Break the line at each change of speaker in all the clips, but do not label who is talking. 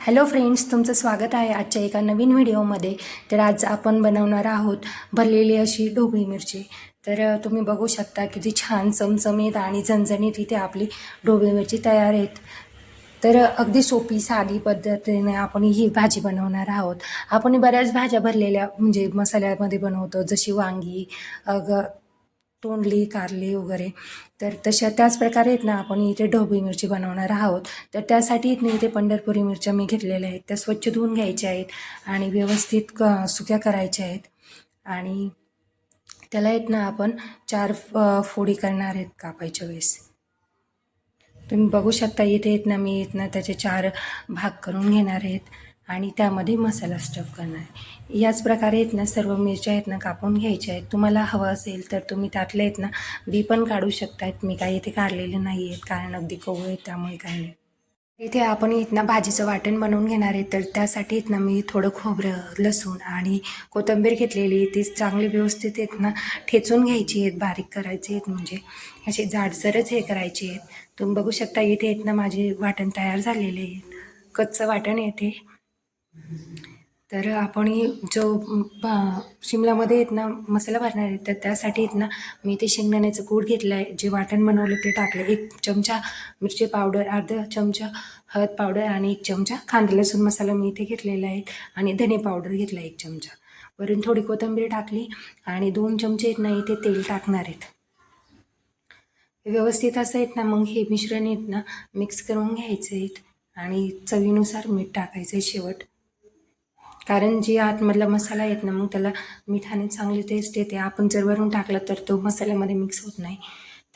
Hello friends तुमचं स्वागत आहे आजच्या एका नवीन व्हिडिओमध्ये. तर आज आपण बनवणार आहोत भरलेली अशी ढोबळी मिरची. तर तुम्ही बघू शकता किती छान चमचमीत आणि झणझणीत इथे आपली ढोबळी मिरची तयार आहेत. तर अगदी सोपी साधी पद्धतीने आपण ही भाजी बनवणार आहोत. आपण बऱ्याच भाज्या भरलेल्या म्हणजे मसाल्यामध्ये बनवतो जशी वांगी अग तोंडली कारली वगैरे. तर तशा त्याच प्रकारे आहेत ना आपण इथे ढोबळी मिरची बनवणार आहोत. तर त्यासाठी इथनं इथे पंढरपुरी मिरच्या मी घेतलेल्या आहेत. त्या स्वच्छ धुवून घ्यायच्या आहेत आणि व्यवस्थित क सुक्या करायच्या आहेत. आणि त्याला आहेत ना आपण चार फोडी करणार आहेत कापायच्या वेळेस. तुम्ही बघू शकता इथे येत ना मी येत ना त्याचे चार भाग करून घेणार आहेत. आणि त्यामध्ये मसाला स्टफ करणार. आहे याच प्रकारे आहेत ना सर्व मिरच्या आहेत ना कापून घ्यायच्या आहेत. तुम्हाला हवं असेल तर तुम्ही त्यातले आहेत ना बी पण काढू शकतात मी काही इथे काढलेले नाही आहेत कारण अगदी कवळ आहेत त्यामुळे काही नाही. इथे आपण इथं ना भाजीचं वाटण बनवून घेणार आहे तर त्यासाठी इथं ना मी थोडं खोबरं लसूण आणि कोथिंबीर घेतलेली ती चांगली व्यवस्थित आहेत ना ठेचून घ्यायची आहेत बारीक करायची आहेत म्हणजे असे जाडसरच हे करायचे आहेत. तुम्ही बघू शकता इथे आहेत ना माझे वाटण तयार झालेले आहे कच्चं वाटण येते तर आपण जो शिमलामध्ये आहेत ना मसाला भरणार आहे तर त्यासाठी आहेत ना मी ते शेंगदाण्याचं कूट घेतलं आहे जे वाटण बनवलं ते टाकलं एक चमचा मिरची पावडर अर्धा चमचा हळद पावडर आणि एक चमचा कांदा लसूण मसाला मी इथे घेतलेला आहे आणि धने पावडर घेतला एक चमचा. वरून थोडी कोथिंबीर टाकली आणि दोन चमचे आहेत ना इथे तेल टाकणार आहेत. व्यवस्थित असं आहेत ना मग हे मिश्रण आहेत ना मिक्स करून घ्यायचं आहेत आणि चवीनुसार मीठ टाकायचं आहे शेवट. कारण जे आतमधला मसाला आहेत ना मग त्याला मिठाने चांगली टेस्ट येते. आपण जर वरून टाकलं तर तो मसाल्यामध्ये मिक्स होत नाही.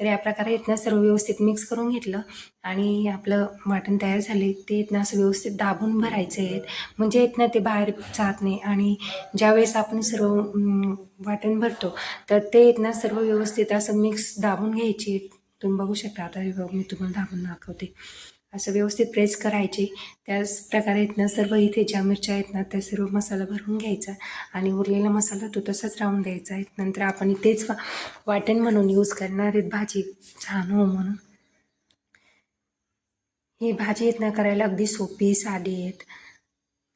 तर या प्रकारे आहेत ना सर्व व्यवस्थित मिक्स करून घेतलं आणि आपलं वाटण तयार झाले. ते आहेत ना असं व्यवस्थित दाबून भरायचे आहेत म्हणजे आहेत ना ते बाहेर जात नाही. आणि ज्यावेळेस आपण सर्व वाटण भरतो तर ते आहेत ना सर्व व्यवस्थित असं मिक्स दाबून घ्यायचे. तुम्ही बघू शकता. आता हे बघ मी तुम्हाला दाबून दाखवते. असं व्यवस्थित प्रेस करायचे. त्याच प्रकारे आहेत ना सर्व इथे ज्या मिरच्या आहेत ना त्या सर्व मसाला भरून घ्यायचा आणि उरलेला मसाला तो तसाच राहून द्यायचा आहे. नंतर आपण तेच वा- वाटण म्हणून यूज करणार आहेत भाजी. छान हो म्हणून. ही भाजी आहेत ना करायला अगदी सोपी साधी आहेत.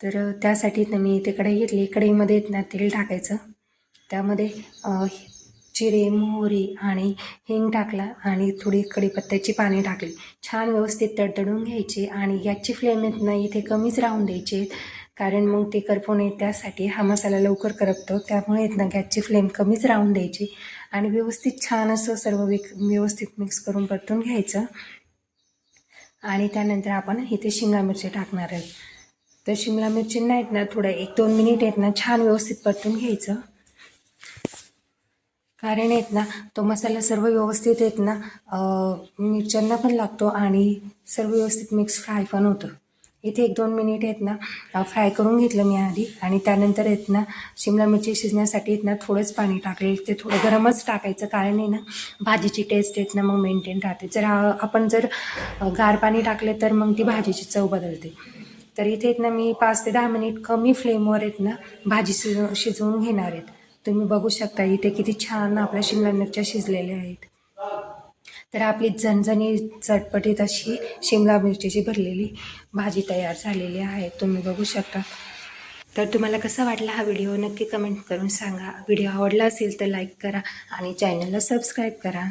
तर त्यासाठी ना मी इथे कढई घेतली. कढईमध्ये आहेत ना तेल टाकायचं. त्यामध्ये जिरे मोहरी आणि हिंग टाकला आणि थोडी कढीपत्त्याची पाने टाकली. छान व्यवस्थित तडतडून घ्यायचे आणि याची फ्लेम येत नाही इथे कमीच राहून द्यायची. कारण मग ते करपू नये त्यासाठी हा मसाला लवकर करपतो त्यामुळे आहेत ना गॅसची फ्लेम कमीच राहून द्यायची. आणि व्यवस्थित छान असं सर्व विक व्यवस्थित मिक्स करून परतून घ्यायचं. आणि त्यानंतर आपण इथे शिमला मिरची टाकणार आहोत. तर शिमला मिरचींना आहेत ना थोडं एक दोन मिनिट आहेत ना छान व्यवस्थित परतून घ्यायचं. कारण आहेत ना तो मसाला सर्व व्यवस्थित आहेत ना मिरच्यांना पण लागतो आणि सर्व व्यवस्थित मिक्स फ्राय पण होतं. इथे एक दोन मिनिट आहेत ना फ्राय करून घेतलं मी आधी आणि त्यानंतर आहेत ना शिमला मिरची शिजण्यासाठी आहेत ना थोडंच पाणी टाकले. ते थोडं गरमच टाकायचं कारण आहे ना भाजीची टेस्ट आहेत ना मग मेंटेन राहते. जर आपण जर गार पाणी टाकले तर मग ती भाजीची चव बदलते. तर इथे आहेत ना मी पाच ते दहा मिनिट कमी फ्लेमवर आहेत ना भाजी शिजवून घेणार आहेत. तुम्ही बघू शकता इथे किती छान आपल्या शिमला मिरच्या शिजलेल्या आहेत. तर आपली झणझणी चटपटीत अशी शिमला मिरचीची भरलेली भाजी तयार झालेली आहे. तुम्ही बघू शकता. तर तुम्हाला कसा वाटला हा व्हिडिओ नक्की कमेंट करून सांगा. व्हिडिओ आवडला असेल तर लाईक करा आणि चॅनलला सबस्क्राईब करा.